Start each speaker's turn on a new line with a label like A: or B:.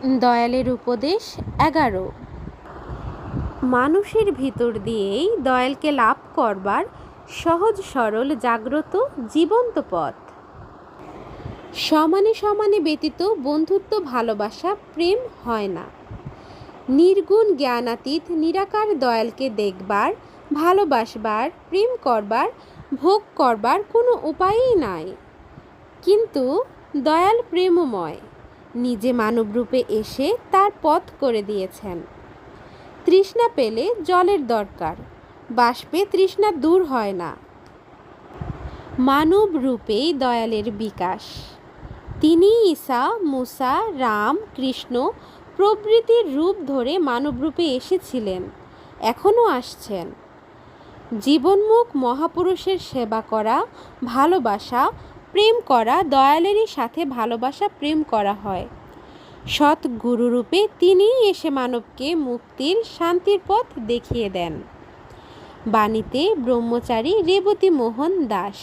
A: দয়ালের উপদেশ এগারো। মানুষের ভিতর দিয়েই দয়ালকে লাভ করবার সহজ সরল জাগ্রত জীবন্ত পথ। সমানে সমানে ব্যতীত বন্ধুত্ব ভালোবাসা প্রেম হয় না। নির্গুণ জ্ঞানাতীত নিরাকার দয়ালকে দেখবার ভালোবাসবার প্রেম করবার ভোগ করবার কোনো উপায়ই নাই। কিন্তু দয়াল প্রেমময়। নিজে মানবরূপে এসে তার পথ করে দিয়েছেন। তৃষ্ণা পেলে জলের দরকার, বাষ্পে তৃষ্ণা দূর হয় না। মানব রূপেই দয়ালের বিকাশ। তিনি ঈসা, মুসা, রাম, কৃষ্ণ প্রভৃতির রূপ ধরে মানবরূপে এসেছিলেন, এখনও আসছেন। জীবনমুখ মহাপুরুষের সেবা করা, ভালোবাসা প্রেম করা, দয়ালেরই সাথে ভালোবাসা প্রেম করা হয়। সৎ গুরুরূপে তিনিই এসে মানবকে মুক্তির, শান্তির পথ দেখিয়ে দেন। বাণীতে ব্রহ্মচারী রেবতী মোহন দাস।